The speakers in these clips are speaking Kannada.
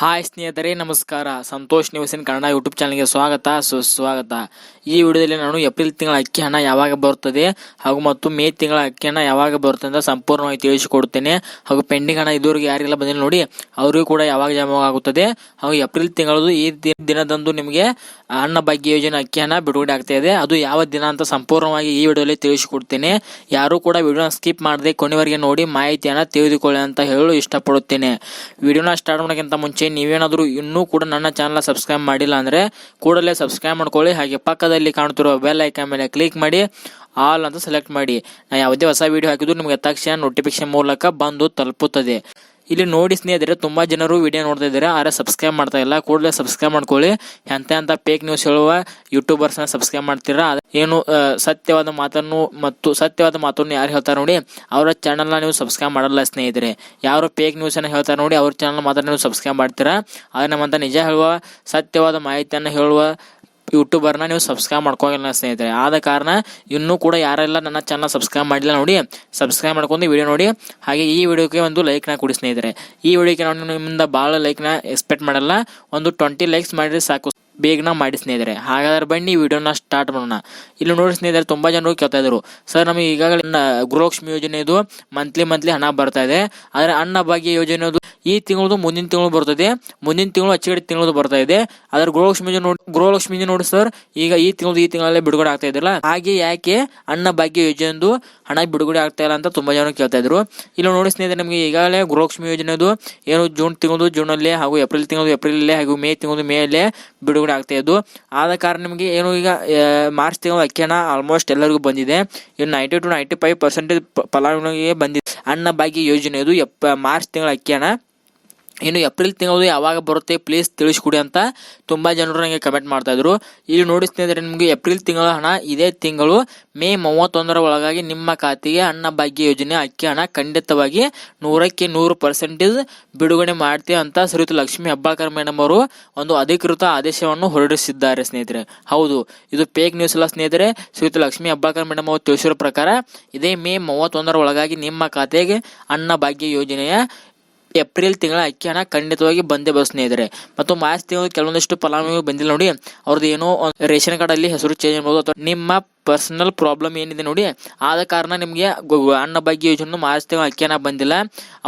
ಹಾಯ್ ಸ್ನೇಹಿತರೆ, ನಮಸ್ಕಾರ. ಸಂತೋಷ್ ನಿವಸಿನ ಕನ್ನಡ ಯೂಟ್ಯೂಬ್ ಚಾನಲ್ಗೆ ಸ್ವಾಗತ. ಸುಸ್ವಾಗತ. ಈ ವಿಡಿಯೋದಲ್ಲಿ ನಾನು ಏಪ್ರಿಲ್ ತಿಂಗಳ ಅಕ್ಕಿ ಹಣ ಯಾವಾಗ ಬರುತ್ತದೆ ಹಾಗೂ ಮತ್ತು ಮೇ ತಿಂಗಳ ಅಕ್ಕಿ ಹಣ ಯಾವಾಗ ಬರುತ್ತೆ ಅಂತ ಸಂಪೂರ್ಣವಾಗಿ ತಿಳಿಸಿಕೊಡುತ್ತೇನೆ ಹಾಗೂ ಪೆಂಡಿಂಗ್ ಹಣ ಇದುವರೆಗೆ ಯಾರಿಗೆಲ್ಲ ಬಂದಿಲ್ಲ ನೋಡಿ, ಅವರಿಗೂ ಕೂಡ ಯಾವಾಗ ಜಮಾ ಆಗುತ್ತದೆ ಹಾಗೂ ಏಪ್ರಿಲ್ ತಿಂಗಳದು ಈ ದಿನದಂದು ನಿಮಗೆ ಅನ್ನ ಭಾಗ್ಯ ಯೋಜನೆ ಅಕ್ಕಿ ಹಣ ಬಿಡುಗಡೆ ಆಗ್ತಾ ಇದೆ. ಅದು ಯಾವ ದಿನ ಅಂತ ಸಂಪೂರ್ಣವಾಗಿ ಈ ವಿಡಿಯೋದಲ್ಲಿ ತಿಳಿಸಿಕೊಡ್ತೇನೆ. ಯಾರು ಕೂಡ ವಿಡಿಯೋನ ಸ್ಕಿಪ್ ಮಾಡದೆ ಕೊನೆವರೆಗೆ ನೋಡಿ ಮಾಹಿತಿಯನ್ನು ತಿಳಿದುಕೊಳ್ಳಿ ಅಂತ ಹೇಳಲು ಇಷ್ಟಪಡುತ್ತೇನೆ. ವಿಡಿಯೋನ ಸ್ಟಾರ್ಟ್ ಮಾಡೋಕ್ಕಿಂತ ಮುಂಚೆ ನೀವೇನಾದರೂ ಇನ್ನೂ ಕೂಡ ನನ್ನ ಚಾನಲ್ ಸಬ್ಸ್ಕ್ರೈಬ್ ಮಾಡಿಲ್ಲ ಅಂದರೆ ಕೂಡಲೇ ಸಬ್ಸ್ಕ್ರೈಬ್ ಮಾಡ್ಕೊಳ್ಳಿ. ಹಾಗೆ ಪಕ್ಕದಲ್ಲಿ ಕಾಣುತ್ತಿರುವ ಬೆಲ್ ಐಕಾನ್ ಮೇಲೆ ಕ್ಲಿಕ್ ಮಾಡಿ. ಆಲ್ ಅಂತ ಸೆಲೆಕ್ಟ್ ಮಾಡಿ. ನಾನು ಯಾವುದೇ ಹೊಸ ವಿಡಿಯೋ ಹಾಕಿದ್ರು ನಿಮಗೆ ತಕ್ಷಣ ನೋಟಿಫಿಕೇಶನ್ ಮೂಲಕ ಬಂದು ತಲುಪುತ್ತದೆ. ಇಲ್ಲಿ ನೋಡಿ ಸ್ನೇಹಿತರೆ, ತುಂಬ ಜನರು ವಿಡಿಯೋ ನೋಡ್ತಾ ಇದ್ದಾರೆ. ಆದರೆ ಸಬ್ಸ್ಕ್ರೈಬ್ ಮಾಡ್ತಾ ಇಲ್ಲ, ಕೂಡಲೇ ಸಬ್ಸ್ಕ್ರೈಬ್ ಮಾಡ್ಕೊಳ್ಳಿ. ಎಂತ ಅಂತ ಫೇಕ್ ನ್ಯೂಸ್ ಹೇಳುವ ಯೂಟ್ಯೂಬರ್ಸ್ನ ಸಬ್ಸ್ಕ್ರೈಬ್ ಮಾಡ್ತೀರಾ? ಏನು ಸತ್ಯವಾದ ಮಾತನ್ನು ಮತ್ತು ಸತ್ಯವಾದ ಮಾತನ್ನು ಯಾರು ಹೇಳ್ತಾರೆ ನೋಡಿ, ಅವರ ಚಾನಲ್ನ ನೀವು ಸಬ್ಸ್ಕ್ರೈಬ್ ಮಾಡಲ್ಲ ಸ್ನೇಹಿತರೆ. ಯಾರು ಫೇಕ್ ನ್ಯೂಸನ್ನು ಹೇಳ್ತಾರೆ ನೋಡಿ, ಅವ್ರ ಚಾನಲ್ ಮಾತ್ರ ನೀವು ಸಬ್ಸ್ಕ್ರೈಬ್ ಮಾಡ್ತೀರಾ. ಆದರೆ ನಮ್ಮಂತ ನಿಜ ಹೇಳುವ, ಸತ್ಯವಾದ ಮಾಹಿತಿಯನ್ನು ಹೇಳುವ ಯೂಟ್ಯೂಬರ್ನ ನೀವು ಸಬ್ಸ್ಕ್ರೈಬ್ ಮಾಡ್ಕೋಗಿಲ್ಲ ಸ್ನೇಹಿತರೆ. ಆದ ಕಾರಣ ಇನ್ನೂ ಕೂಡ ಯಾರೆಲ್ಲ ನನ್ನ ಚಾನಲ್ ಸಬ್ಸ್ಕ್ರೈಬ್ ಮಾಡಿಲ್ಲ ನೋಡಿ, ಸಬ್ಸ್ಕ್ರೈಬ್ ಮಾಡ್ಕೊಂಡು ವಿಡಿಯೋ ನೋಡಿ. ಹಾಗೆ ಈ ವಿಡಿಯೋಕ್ಕೆ ಒಂದು ಲೈಕ್ನ ಕೊಡಿ ಸ್ನೇಹಿತರೆ. ಈ ವಿಡಿಯೋಕ್ಕೆ ನಾನು ನಿಮ್ಮಿಂದ ಭಾಳ ಲೈಕ್ನ ಎಕ್ಸ್ಪೆಕ್ಟ್ ಮಾಡಲ್ಲ. ಒಂದು ಟ್ವೆಂಟಿ ಲೈಕ್ಸ್ ಮಾಡಿದ್ರೆ ಸಾಕು. ಬೇಗನ ಮಾಡಿ ಸ್ನೇಹಿತರೆ. ಹಾಗಾದ್ರೆ ಬನ್ನಿ ವಿಡಿಯೋನ ಸ್ಟಾರ್ಟ್ ಮಾಡೋಣ. ಇಲ್ಲಿ ನೋಡಿ ಸ್ನೇಹಿತರೆ, ತುಂಬ ಜನರು ಕೇಳ್ತಾ ಇದ್ರು. ಸರ್ ನಮಗೆ ಈಗಾಗಲೇ ಗೃಹಲಕ್ಷ್ಮಿ ಯೋಜನೆ ಇದು ಮಂತ್ಲಿ ಮಂತ್ಲಿ ಹಣ ಬರ್ತಾ ಇದೆ. ಆದರೆ ಅನ್ನ ಭಾಗ್ಯ ಯೋಜನೆದು ಈ ತಿಂಗಳದು ಮುಂದಿನ ತಿಂಗಳು ಬರ್ತದೆ. ಮುಂದಿನ ತಿಂಗಳು ಹೆಚ್ಚಿಗೆ ತಿಂಗಳದು ಬರ್ತಾ ಇದೆ. ಆದ್ರೆ ಗೃಹಲಕ್ಷ್ಮಿ ನೋಡಿ ಗೃಹಲಕ್ಷ್ಮಿ ನೋಡಿ ಸರ್, ಈಗ ಈ ತಿಂಗಳು ಈ ತಿಂಗಳಲ್ಲೇ ಬಿಡುಗಡೆ ಆಗ್ತಾ ಇದ್ರಲ್ಲ ಹಾಗೆ ಯಾಕೆ ಅನ್ನ ಭಾಗ್ಯ ಯೋಜನೆದು ಹಣ ಬಿಡುಗಡೆ ಆಗ್ತಾ ಇಲ್ಲ ಅಂತ ತುಂಬಾ ಜನ ಕೇಳ್ತಾ ಇದ್ರು. ಇಲ್ಲಿ ನೋಡಿ ಸ್ನೇಹಿತರೆ, ನಮಗೆ ಈಗಾಗಲೇ ಗೃಹಲಕ್ಷ್ಮಿ ಯೋಜನೆದು ಏನು ಜೂನ್ ತಿಂಗಳು ಜೂನಲ್ಲೇ ಹಾಗೂ ಏಪ್ರಿಲ್ ತಿಂಗಳು ಏಪ್ರಿಲಲ್ಲೇ ಹಾಗೂ ಮೇ ತಿಂಗಳು ಮೇಲೇ ಬಿಡುಗಡೆ ಆಗ್ತಾ ಇದ್ದು, ಆದ ಕಾರಣ ನಿಮಗೆ ಏನು ಈಗ ಮಾರ್ಚ್ ತಿಂಗಳು ಅಕ್ಕಿ ಆಲ್ಮೋಸ್ಟ್ ಎಲ್ಲರಿಗೂ ಬಂದಿದೆ. ಇನ್ನು ninety two ninety five percentage ಫಲಾನುಭವಿಗೆ ಬಂದಿದೆ. ಅನ್ನ ಭಾಗ್ಯ ಯೋಜನೆಯದು ಎಪ್ಪ, ಮಾರ್ಚ್ ತಿಂಗಳ ಅಕ್ಕಿ ಇನ್ನು ಏಪ್ರಿಲ್ ತಿಂಗಳು ಯಾವಾಗ ಬರುತ್ತೆ ಪ್ಲೀಸ್ ತಿಳಿಸ್ಕೊಡಿ ಅಂತ ತುಂಬ ಜನರು ನನಗೆ ಕಮೆಂಟ್ ಮಾಡ್ತಾ ಇದ್ರು. ಇಲ್ಲಿ ನೋಡಿ ಸ್ನೇಹಿತರೆ, ನಿಮಗೆ ಏಪ್ರಿಲ್ ತಿಂಗಳ ಹಣ ಇದೇ ತಿಂಗಳು ಮೇ ಮೂವತ್ತೊಂದರ ಒಳಗಾಗಿ ನಿಮ್ಮ ಖಾತೆಗೆ ಅನ್ನಭಾಗ್ಯ ಯೋಜನೆ ಅಕ್ಕಿ ಹಣ ಖಂಡಿತವಾಗಿ ನೂರಕ್ಕೆ ನೂರು ಪರ್ಸೆಂಟೇಜ್ ಬಿಡುಗಡೆ ಮಾಡ್ತೀವಿ ಅಂತ ಶ್ರೀಯುತ ಲಕ್ಷ್ಮೀ ಹೆಬ್ಬಾಳ್ಕರ್ ಮೇಡಮ್ ಅವರು ಒಂದು ಅಧಿಕೃತ ಆದೇಶವನ್ನು ಹೊರಡಿಸಿದ್ದಾರೆ ಸ್ನೇಹಿತರೆ. ಹೌದು, ಇದು ಫೇಕ್ ನ್ಯೂಸ್ ಅಲ್ಲ ಸ್ನೇಹಿತರೆ. ಶ್ರೀಯುತ ಲಕ್ಷ್ಮೀ ಹೆಬ್ಬಾಳ್ಕರ್ ಮೇಡಮ್ ಅವರು ತಿಳಿಸಿರೋ ಪ್ರಕಾರ ಇದೇ ಮೇ ಮೂವತ್ತೊಂದರ ಒಳಗಾಗಿ ನಿಮ್ಮ ಖಾತೆಗೆ ಅನ್ನಭಾಗ್ಯ ಯೋಜನೆಯ ಏಪ್ರಿಲ್ ತಿಂಗಳ ಅಕ್ಕಿ ಹಣ ಖಂಡಿತವಾಗಿ ಬಂದೇ ಬಸ್ ಸ್ನೇಹಿತರೆ. ಮತ್ತು ಮಾರ್ಚ್ ತಿಂಗಳು ಕೆಲವೊಂದಿಷ್ಟು ಫಲಾನುಭವಿ ಬಂದಿಲ್ಲ ನೋಡಿ. ಅವ್ರದ್ದು ಏನೋ ರೇಷನ್ ಕಾರ್ಡ್ ಅಲ್ಲಿ ಹೆಸರು ಚೇಂಜ್ ಮಾಡ್ಬೋದು ಅಥವಾ ನಿಮ್ಮ ಪರ್ಸನಲ್ ಪ್ರಾಬ್ಲಮ್ ಏನಿದೆ ನೋಡಿ, ಆದ ಕಾರಣ ನಿಮಗೆ ಅನ್ನ ಭಾಗ್ಯ ಯೋಜನೆ ಮಾರ್ಚ್ ತಿಂಗಳ ಅಕ್ಕಿ ಬಂದಿಲ್ಲ.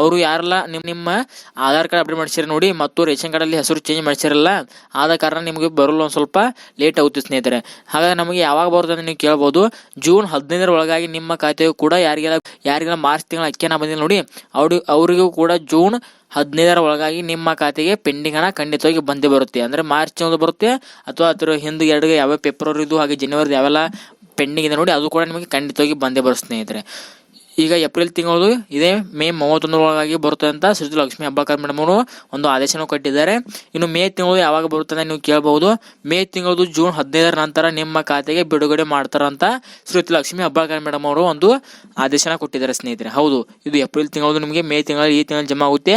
ಅವರು ಯಾರೆಲ್ಲ ನಿಮ್ಮ ನಿಮ್ಮ ಆಧಾರ್ ಕಾರ್ಡ್ ಅಪ್ಡೇಟ್ ಮಾಡಿಸಿರ ನೋಡಿ, ಮತ್ತು ರೇಷನ್ ಕಾರ್ಡ್ ಅಲ್ಲಿ ಹೆಸರು ಚೇಂಜ್ ಮಾಡಿಸಿರಲ್ಲ, ಆದ ಕಾರಣ ನಿಮಗೆ ಬರಲು ಒಂದು ಸ್ವಲ್ಪ ಲೇಟ್ ಆಗುತ್ತೆ ಸ್ನೇಹಿತರೆ. ಹಾಗಾಗಿ ನಮಗೆ ಯಾವಾಗ ಬರುತ್ತೆ ಅಂತ ನೀವು ಕೇಳ್ಬೋದು. ಜೂನ್ ಹದಿನೈದರ ಒಳಗಾಗಿ ನಿಮ್ಮ ಖಾತೆಯು ಕೂಡ ಯಾರಿಗೆಲ್ಲ ಯಾರಿಗೆಲ್ಲ ಮಾರ್ಚ್ ತಿಂಗಳ ಅಕ್ಕಿಯನ್ನ ಬಂದಿಲ್ಲ ನೋಡಿ ಅವ್ರಿಗೂ ಅವರಿಗೂ ಕೂಡ ಜೂನ್ ಹದಿನೈದರ ಒಳಗಾಗಿ ನಿಮ್ಮ ಖಾತೆಗೆ ಪೆಂಡಿಂಗ್ ಹಣ ಖಂಡಿತವಾಗಿ ಬಂದೇ ಬರುತ್ತೆ. ಅಂದರೆ ಮಾರ್ಚ್ ಒಂದು ಬರುತ್ತೆ, ಅಥವಾ ಅದರ ಹಿಂದೆ ಎರಡು ಯಾವ ಫೆಬ್ರವರಿದು ಹಾಗೆ ಜನವರಿದು ಯಾವೆಲ್ಲ ಪೆಂಡಿಂಗ್ ಇದೆ ನೋಡಿ, ಅದು ಕೂಡ ನಿಮಗೆ ಖಂಡಿತವಾಗಿ ಬಂದೇ ಬರುತ್ತೆ ಸ್ನೇಹಿತರೆ. ಈಗ ಏಪ್ರಿಲ್ ತಿಂಗಳು ಇದೇ ಮೇ ಮೂವತ್ತೊಂದರೊಳಗಾಗಿ ಬರುತ್ತದೆ ಬರುತ್ತೆ ಅಂತ ಶ್ರೀ ಲಕ್ಷ್ಮೀ ಹಬ್ಬಕರ್ ಮೇಡಮ್ ಅವರು ಒಂದು ಆದೇಶನ ಕೊಟ್ಟಿದ್ದಾರೆ. ಇನ್ನು ಮೇ ತಿಂಗಳು ಯಾವಾಗ ಬರುತ್ತೆ ಅಂತ ನೀವು ಕೇಳಬಹುದು. ಮೇ ತಿಂಗಳು ಜೂನ್ ಹದಿನೈದರ ನಂತರ ನಿಮ್ಮ ಖಾತೆಗೆ ಬಿಡುಗಡೆ ಮಾಡ್ತಾರಂತ ಶ್ರೀಯುತ ಲಕ್ಷ್ಮಿ ಹಬ್ಬಕರ್ ಮೇಡಮ್ ಅವರು ಒಂದು ಆದೇಶನ ಕೊಟ್ಟಿದ್ದಾರೆ ಸ್ನೇಹಿತರೆ. ಹೌದು, ಇದು ಏಪ್ರಿಲ್ ತಿಂಗಳು ನಿಮಗೆ ಮೇ ತಿಂಗಳು ಈ ತಿಂಗಳು ಜಮಾ ಆಗುತ್ತೆ.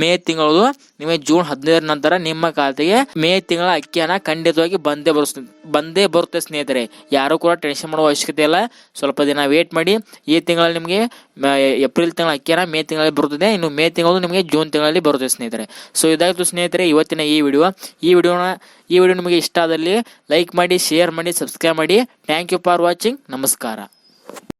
ಮೇ ತಿಂಗಳು ನಿಮಗೆ ಜೂನ್ ಹದಿನೈದರ ನಂತರ ನಿಮ್ಮ ಖಾತೆಗೆ ಮೇ ತಿಂಗಳ ಅಕ್ಕಿಯನ್ನ ಖಂಡಿತವಾಗಿ ಬಂದೇ ಬರುತ್ತೆ ಬಂದೇ ಬರುತ್ತೆ ಸ್ನೇಹಿತರೆ. ಯಾರು ಕೂಡ ಟೆನ್ಷನ್ ಮಾಡುವ ಅವಶ್ಯಕತೆ ಇಲ್ಲ. ಸ್ವಲ್ಪ ದಿನ ವೇಟ್ ಮಾಡಿ. ಈ ತಿಂಗಳಲ್ಲಿ ನಿಮಗೆ ಏಪ್ರಿಲ್ ತಿಂಗಳ ಅಕ್ಕಿಯನ್ನು ಮೇ ತಿಂಗಳಲ್ಲಿ ಬರುತ್ತದೆ. ಇನ್ನು ಮೇ ತಿಂಗಳು ನಿಮಗೆ ಜೂನ್ ತಿಂಗಳಲ್ಲಿ ಬರುತ್ತೆ ಸ್ನೇಹಿತರೆ. ಸೊ ಇದಾಯಿತು ಸ್ನೇಹಿತರೆ ಇವತ್ತಿನ ಈ ವಿಡಿಯೋ. ಈ ವಿಡಿಯೋನ, ಈ ವಿಡಿಯೋ ನಿಮಗೆ ಇಷ್ಟ ಆದಲ್ಲಿ ಲೈಕ್ ಮಾಡಿ ಶೇರ್ ಮಾಡಿ ಸಬ್ಸ್ಕ್ರೈಬ್ ಮಾಡಿ. ಥ್ಯಾಂಕ್ ಯು ಫಾರ್ ವಾಚಿಂಗ್ ನಮಸ್ಕಾರ.